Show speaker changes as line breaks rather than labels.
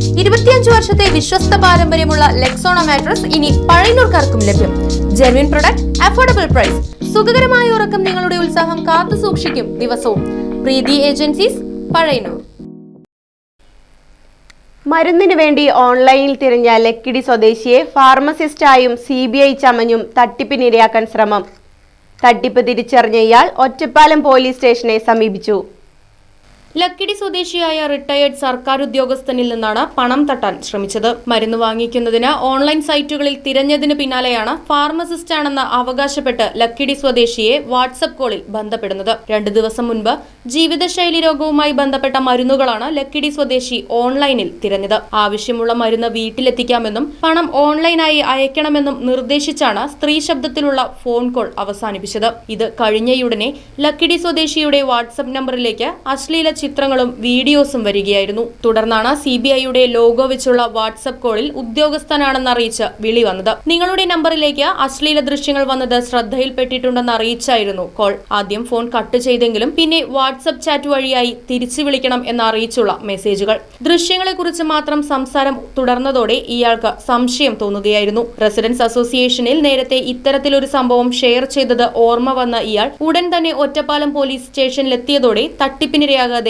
ഇരുപത്തിയഞ്ച് വർഷത്തെ വിശ്വസ്ത പാരമ്പര്യമുള്ള ലെക്സോണ മാട്രസ് ഇനി പഴയനൂർക്കാർക്കും ലഭ്യം. ജെർവിൻ പ്രൊഡക്റ്റ് അഫോർഡബിൾ പ്രൈസ് സുഖകരമായ ഉറക്കം നിങ്ങളുടെ ഉത്സാഹം കാത്തു സൂക്ഷിക്കും ദിവസവും. പ്രീതി ഏജൻസീസ് പഴയനൂർ
മരുന്നിനു വേണ്ടി ഓൺലൈനിൽ തിരഞ്ഞ ലക്കിടി സ്വദേശിയെ ഫാർമസിസ്റ്റായും സി ബി ഐ ചമഞ്ഞും തട്ടിപ്പിനിരയാക്കാൻ ശ്രമം. തട്ടിപ്പ് തിരിച്ചറിഞ്ഞ ഇയാൾ ഒറ്റപ്പാലം പോലീസ് സ്റ്റേഷനെ സമീപിച്ചു.
ലക്കിടി സ്വദേശിയായ റിട്ടയേർഡ് സർക്കാർ ഉദ്യോഗസ്ഥനിൽ നിന്നാണ് പണം തട്ടാൻ ശ്രമിച്ചത്. മരുന്ന് വാങ്ങിക്കുന്നതിന് ഓൺലൈൻ സൈറ്റുകളിൽ തിരഞ്ഞതിന് പിന്നാലെയാണ് ഫാർമസിസ്റ്റാണെന്ന് അവകാശപ്പെട്ട് ലക്കിടി സ്വദേശിയെ വാട്സപ്പ് കോളിൽ ബന്ധപ്പെടുന്നത്. രണ്ടു ദിവസം മുൻപ് ജീവിതശൈലി രോഗവുമായി ബന്ധപ്പെട്ട മരുന്നുകളാണ് ലക്കിടി സ്വദേശി ഓൺലൈനിൽ തിരഞ്ഞത്. ആവശ്യമുള്ള മരുന്ന് വീട്ടിലെത്തിക്കാമെന്നും പണം ഓൺലൈനായി അയക്കണമെന്നും നിർദ്ദേശിച്ചാണ് സ്ത്രീ ശബ്ദത്തിലുള്ള ഫോൺ കോൾ അവസാനിപ്പിച്ചത്. ഇത് കഴിഞ്ഞയുടനെ ലക്കിടി സ്വദേശിയുടെ വാട്സപ്പ് നമ്പറിലേക്ക് അശ്ലീല ചിത്രങ്ങളും വീഡിയോസും വരികയായിരുന്നു. തുടർന്നാണ് സി ബി ഐയുടെ ലോഗോ വെച്ചുള്ള വാട്സപ്പ് കോളിൽ ഉദ്യോഗസ്ഥനാണെന്ന് അറിയിച്ച് വിളി വന്നത്. നിങ്ങളുടെ നമ്പറിലേക്ക് അശ്ലീല ദൃശ്യങ്ങൾ വന്നത് ശ്രദ്ധയിൽപ്പെട്ടിട്ടുണ്ടെന്ന് അറിയിച്ചായിരുന്നു കോൾ. ആദ്യം ഫോൺ കട്ട് ചെയ്തെങ്കിലും പിന്നെ വാട്സപ്പ് ചാറ്റ് വഴിയായി തിരിച്ചു വിളിക്കണം എന്ന് അറിയിച്ചുള്ള മെസ്സേജുകൾ. ദൃശ്യങ്ങളെക്കുറിച്ച് മാത്രം സംസാരം തുടർന്നതോടെ ഇയാൾക്ക് സംശയം തോന്നുകയായിരുന്നു. റെസിഡൻസ് അസോസിയേഷനിൽ നേരത്തെ ഇത്തരത്തിലൊരു സംഭവം ഷെയർ ചെയ്തത് ഓർമ്മ വന്ന ഇയാൾ ഉടൻ തന്നെ ഒറ്റപ്പാലം പോലീസ് സ്റ്റേഷനിലെത്തിയതോടെ തട്ടിപ്പിനിരയാകാതെ